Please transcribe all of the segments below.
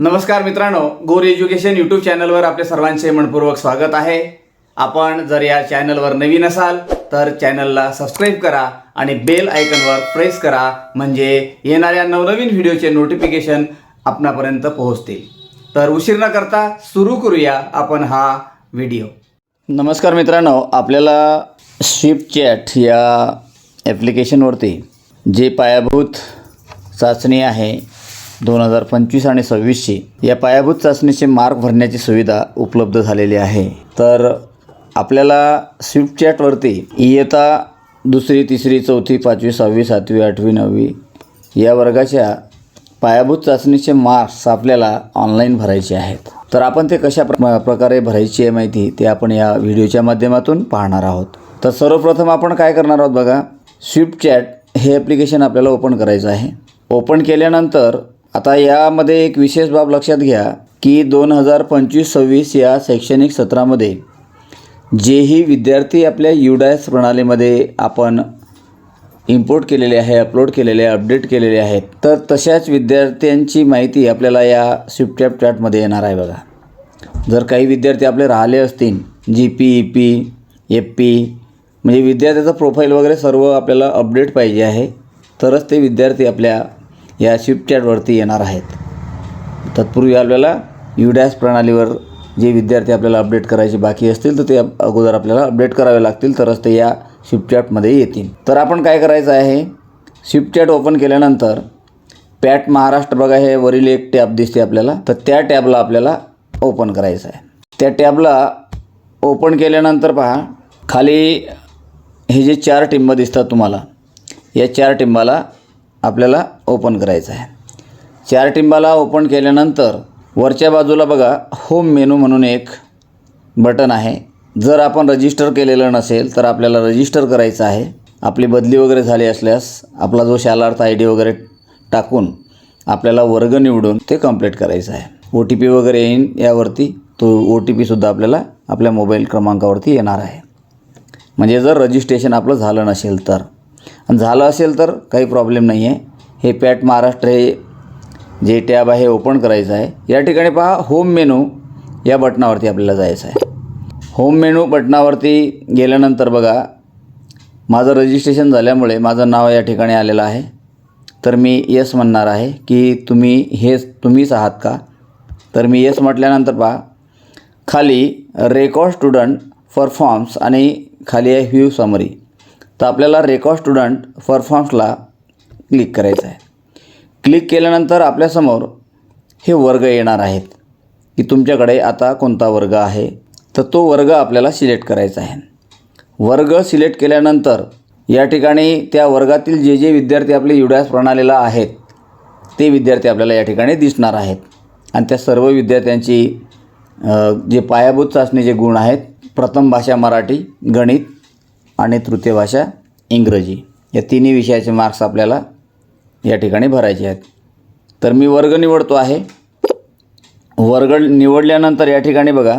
नमस्कार मित्रांनो गोर एज्युकेशन यूट्यूब चॅनलवर आपले सर्वांचे मनपूर्वक स्वागत आहे. आपण जर या चॅनलवर नवीन असाल तर चॅनलला सबस्क्राईब करा आणि बेल आयकनवर प्रेस करा म्हणजे येणाऱ्या नवनवीन व्हिडिओचे नोटिफिकेशन आपणापर्यंत पोहोचतील. तर उशीर न करता सुरू करूया आपण हा व्हिडिओ नमस्कार मित्रांनो आपल्याला स्विफ्ट चॅट या ॲप्लिकेशनवरती जे पायाभूत चाचणी आहे दोन हजार पंचवीस आणि सव्वीसची या पायाभूत चाचणीचे मार्क भरण्याची सुविधा उपलब्ध झालेली आहे. तर आपल्याला स्विफ्ट चॅटवरती इयता दुसरी तिसरी चौथी पाचवी सहावी सातवी आठवी नववी या वर्गाच्या पायाभूत चाचणीचे मार्क्स आपल्याला ऑनलाईन भरायचे आहेत. तर आपण ते कशा प्र प्रकारे भरायची आहे माहिती ते आपण या व्हिडिओच्या माध्यमातून पाहणार आहोत. तर सर्वप्रथम आपण काय करणार आहोत बघा स्विफ्ट चॅट हे ॲप्लिकेशन आपल्याला ओपन करायचं आहे. ओपन केल्यानंतर आता यामध्ये एक विशेष बाब लक्षात घ्या की दोन हजार पंचवीस सव्वीस या शैक्षणिक सत्रामध्ये जेही विद्यार्थी आपल्या युडायस प्रणालीमध्ये आपण इम्पोर्ट केलेले आहे अपलोड केलेले आहे अपडेट केलेले आहेत तर तशाच विद्यार्थ्यांची माहिती आपल्याला या स्विफ्ट चॅटमध्ये येणार आहे बघा. जर काही विद्यार्थी आपले राहिले असतील G P E P F P म्हणजे विद्यार्थ्याचं प्रोफाईल वगैरे सर्व आपल्याला अपडेट पाहिजे आहे तरच ते विद्यार्थी आपल्या या स्विफ्ट येणार आहेत. तत्पूर्वी आपल्याला युडॅस प्रणालीवर जे विद्यार्थी आपल्याला अपडेट करायचे बाकी असतील तर ते अगोदर आपल्याला अपडेट करावे लागतील तरच ते या शिफ्टचॅटमध्ये येतील. तर आपण काय करायचं आहे? स्विफ्ट ओपन केल्यानंतर पॅट महाराष्ट्र बघा हे वरील एक टॅब दिसते आपल्याला. तर त्या टॅबला आपल्याला ओपन करायचं आहे. त्या टॅबला ओपन केल्यानंतर पहा खाली हे जे चार टिंब दिसतात तुम्हाला या चार टिंबाला आपल्याला ओपन करायचं आहे. चार टिंबाला ओपन केल्यानंतर वरच्या बाजूला बघा होम मेनू म्हणून एक बटन आहे. जर आपण रजिस्टर केलेलं नसेल तर आपल्याला रजिस्टर करायचं आहे. आपली बदली वगैरे झाली असल्यास आपला जो शालार्थ आय डी वगैरे टाकून आपल्याला वर्ग निवडून ते कंप्लीट करायचं आहे. ओ टी पी वगैरे येईन यावरती तो ओ टी पीसुद्धा आपल्याला आपल्या मोबाईल क्रमांकावरती येणार आहे. म्हणजे जर रजिस्ट्रेशन आपलं झालं नसेल तर. आणि झालं असेल तर काही प्रॉब्लेम नाही आहे हे पॅट महाराष्ट्र हे जे टॅब आहे ओपन करायचं आहे. या ठिकाणी पहा होम मेनू या बटनावरती आपल्याला जायचं आहे. होम मेनू बटनावरती गेल्यानंतर बघा माझं रजिस्ट्रेशन झाल्यामुळे माझं नाव या ठिकाणी आलेलं आहे. तर मी येस म्हणणार आहे की तुम्ही हेच तुम्हीच आहात का? तर मी येस म्हटल्यानंतर पहा खाली रेकॉर्ड स्टुडंट परफॉर्म्स आणि खाली आहे व्ह्यू समरी तर आपल्याला रेकॉर्ड स्टुडंट परफॉर्म्सला क्लिक करायचं आहे. क्लिक केल्यानंतर आपल्यासमोर हे वर्ग येणार आहेत की तुमच्याकडे आता कोणता वर्ग आहे? तर तो वर्ग आपल्याला सिलेक्ट करायचा आहे. वर्ग सिलेक्ट केल्यानंतर या ठिकाणी त्या वर्गातील जे जे विद्यार्थी आपले युडॅस प्रणालीला आहेत ते विद्यार्थी आपल्याला या ठिकाणी दिसणार आहेत. आणि त्या सर्व विद्यार्थ्यांची जे पायाभूत चाचणीचे गुण आहेत प्रथम भाषा मराठी गणित आणि तृतीय भाषा इंग्रजी. या तिन्ही विषयाचे मार्क्स आपल्याला या ठिकाणी भरायचे आहेत. तर मी वर्ग निवडतो आहे. वर्ग निवडल्यानंतर या ठिकाणी बघा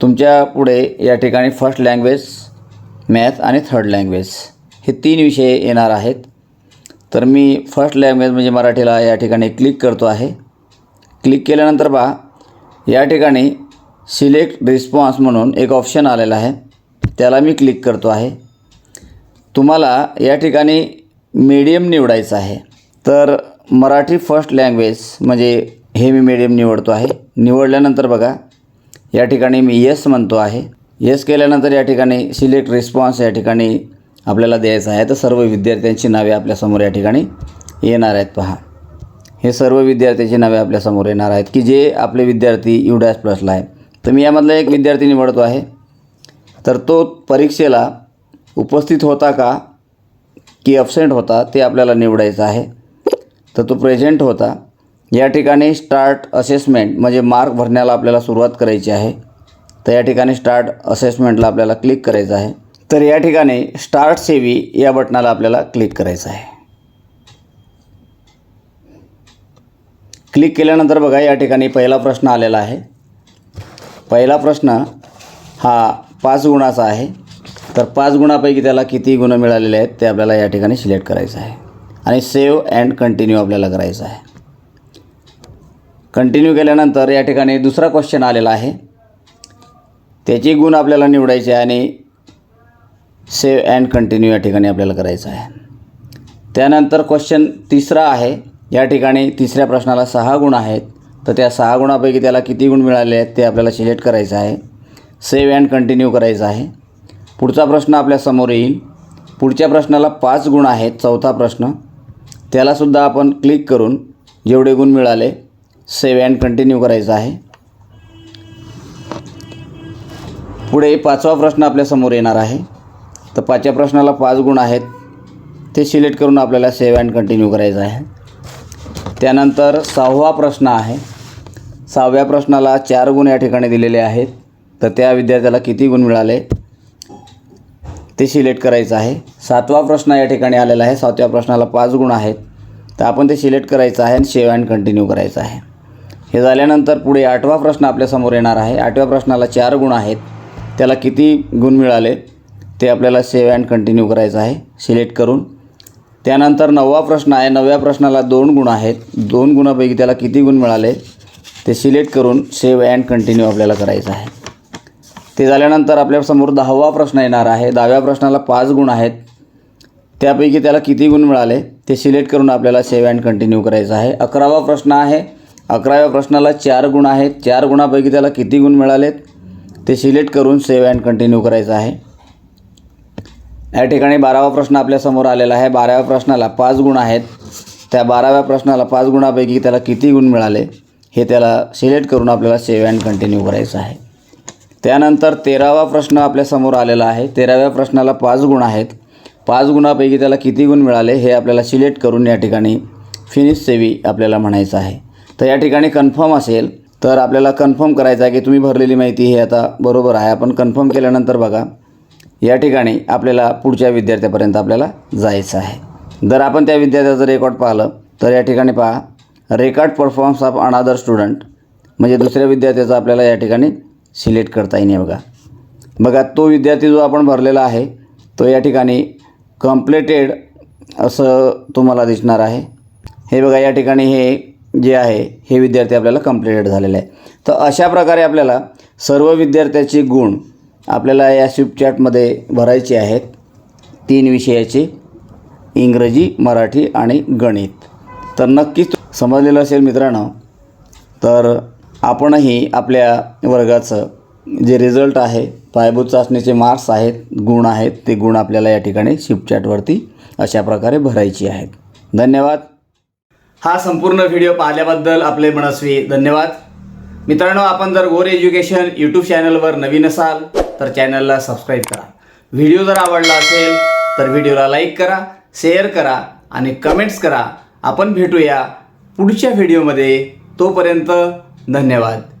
तुमच्यापुढे या ठिकाणी फर्स्ट लँग्वेज मॅथ आणि थर्ड लँग्वेज हे तीन विषय येणार आहेत. तर मी फर्स्ट लँग्वेज म्हणजे मराठीला या ठिकाणी क्लिक करतो आहे. क्लिक केल्यानंतर पहा या ठिकाणी सिलेक्ट रिस्पॉन्स म्हणून एक ऑप्शन आलेला आहे. त्याला मी क्लिक करतो आहे. तुम्हाला या ठिकाणी मीडियम निवडायचं आहे. तर मराठी फर्स्ट लँग्वेज म्हणजे हे मी मीडियम निवडतो आहे. निवडल्यानंतर बघा या ठिकाणी मी येस म्हणतो आहे. येस केल्यानंतर या ठिकाणी सिलेक्ट रिस्पॉन्स या ठिकाणी आपल्याला द्यायचं आहे. तर सर्व विद्यार्थ्यांची नावे आपल्यासमोर या ठिकाणी येणार आहेत पहा. हे सर्व विद्यार्थ्यांची नावे आपल्यासमोर येणार आहेत की जे आपले विद्यार्थी युडॅस प्लसला आहे तर मी यामधला एक विद्यार्थी निवडतो आहे. तर तो परीक्षेला उपस्थित होता का की अबसेंट होता ते आपल्याला निवडायचं आहे. तर तो प्रेझेंट होता. या ठिकाणी स्टार्ट असेसमेंट म्हणजे मार्क भरण्याला आपल्याला सुरुवात करायची आहे. तर या ठिकाणी स्टार्ट असेसमेंटला आपल्याला क्लिक करायचं आहे. तर या ठिकाणी स्टार्ट सेवी या बटनाला आपल्याला क्लिक करायचं आहे. क्लिक केल्यानंतर बघा या ठिकाणी पहिला प्रश्न आलेला आहे. पहिला प्रश्न हा पाच गुणाचा आहे. तर पाच गुणापैकी त्याला किती गुण मिळालेले आहेत ते आपल्याला या ठिकाणी सिलेक्ट करायचं आहे. आणि सेव्ह अँड कंटिन्यू आपल्याला करायचं आहे. कंटिन्यू केल्यानंतर या ठिकाणी दुसरा क्वेश्चन आलेला आहे. त्याचे गुण आपल्याला निवडायचे आहे आणि सेव्ह अँड कंटिन्यू या ठिकाणी आपल्याला करायचं आहे. त्यानंतर क्वेश्चन तिसरा आहे. या ठिकाणी तिसऱ्या प्रश्नाला सहा गुण आहेत. तर त्या सहा गुणापैकी त्याला किती गुण मिळाले आहेत ते आपल्याला सिलेक्ट करायचं आहे. सेव्ह अँड कंटिन्यू करायचं आहे. पुढचा प्रश्न आपल्यासमोर येईल. पुढच्या प्रश्नाला पाच गुण आहेत चौथा प्रश्न. त्यालासुद्धा आपण क्लिक करून जेवढे गुण मिळाले सेव्ह अँड कंटिन्यू करायचं आहे. पुढे पाचवा प्रश्न आपल्यासमोर येणार आहे. तर पाचव्या प्रश्नाला पाच गुण आहेत. ते सिलेक्ट करून आपल्याला सेव्ह अँड कंटिन्यू करायचं आहे. त्यानंतर सहावा प्रश्न आहे. सहाव्या प्रश्नाला चार गुण या ठिकाणी दिलेले आहेत. तर त्या विद्यार्थ्याला किती गुण मिळाले? ते सिलेक्ट करायचं आहे. सातवा प्रश्न या ठिकाणी आलेला आहे. सातव्या प्रश्नाला पाच गुण आहेत. तर आपण ते सिलेक्ट करायचं आहे आणि शेव अँड कंटिन्यू करायचं आहे. हे झाल्यानंतर पुढे आठवा प्रश्न आपल्यासमोर येणार आहे. आठव्या प्रश्नाला चार गुण आहेत. त्याला किती गुण मिळाले? ते आपल्याला सेव्ह अँड कंटिन्यू करायचं आहे. सिलेक्ट करून. त्यानंतर नववा प्रश्न आहे. नवव्या प्रश्नाला दोन गुण आहेत. दोन गुणापैकी त्याला किती गुण मिळाले? ते सिलेक्ट करून सेव्ह अँड कंटिन्यू आपल्याला करायचं आहे. ते झाल्यानंतर आपल्यासमोर दहावा प्रश्न येणार आहे. दहाव्या प्रश्नाला पाच गुण आहेत. त्यापैकी त्याला किती गुण मिळाले? ते सिलेक्ट करून आपल्याला सेव्ह अँड कंटिन्यू करायचं आहे. अकरावा प्रश्न आहे. अकराव्या प्रश्नाला चार गुण आहेत. चार गुणापैकी त्याला किती गुण मिळालेत? ते सिलेक्ट करून सेव्ह अँड कंटिन्यू करायचं आहे. या ठिकाणी बारावा प्रश्न आपल्यासमोर आलेला आहे. बाराव्या प्रश्नाला पाच गुण आहेत. त्या बाराव्या प्रश्नाला पाच गुणापैकी त्याला किती गुण मिळाले? हे त्याला सिलेक्ट करून आपल्याला सेव्ह अँड कंटिन्यू करायचं आहे. त्यानंतर तेरावा प्रश्न आपल्यासमोर आलेला आहे. तेराव्या प्रश्नाला पाच गुण आहेत. पाच गुणापैकी त्याला किती गुण मिळाले हे आपल्याला सिलेक्ट करून या ठिकाणी फिनिश सेवी आपल्याला म्हणायचं आहे. तर या ठिकाणी कन्फर्म असेल तर आपल्याला कन्फर्म करायचं आहे की तुम्ही भरलेली माहिती हे आता बरोबर आहे. आपण कन्फर्म केल्यानंतर बघा या ठिकाणी आपल्याला पुढच्या विद्यार्थ्यापर्यंत आपल्याला जायचं आहे. जर आपण त्या विद्यार्थ्याचं रेकॉर्ड पाहिलं तर या ठिकाणी पहा record performance of another student म्हणजे दुसऱ्या विद्यार्थ्याचं आपल्याला या ठिकाणी सिलेक्ट करता येईल बघा. बघा तो विद्यार्थी जो आपण भरलेला आहे तो या ठिकाणी कम्प्लेटेड असं तुम्हाला दिसणार आहे. हे बघा या ठिकाणी हे जे आहे हे विद्यार्थी आपल्याला कम्प्लेटेड झालेले आहे. तर अशा प्रकारे आपल्याला सर्व विद्यार्थ्याचे गुण आपल्याला या स्विफ्ट चॅटमध्ये भरायचे आहेत. तीन विषयाचे इंग्रजी मराठी आणि गणित. तर नक्कीच समजलेलं असेल मित्रांनो तर आपणही आपल्या वर्गाचं जे रिझल्ट आहे पायाभूत चाचणीचे मार्क्स आहेत गुण आहेत ते गुण आपल्याला या ठिकाणी शिपचॅटवरती अशा प्रकारे भरायची आहेत. धन्यवाद. हा संपूर्ण व्हिडिओ पाहिल्याबद्दल आपले मनस्वी धन्यवाद. मित्रांनो आपण जर गोर एज्युकेशन यूट्यूब चॅनलवर नवीन असाल तर चॅनलला सबस्क्राईब करा. व्हिडिओ जर आवडला असेल तर व्हिडिओला लाईक करा शेअर करा आणि कमेंट्स करा. आपण भेटूया पुढच्या व्हिडिओमध्ये तोपर्यंत धन्यवाद.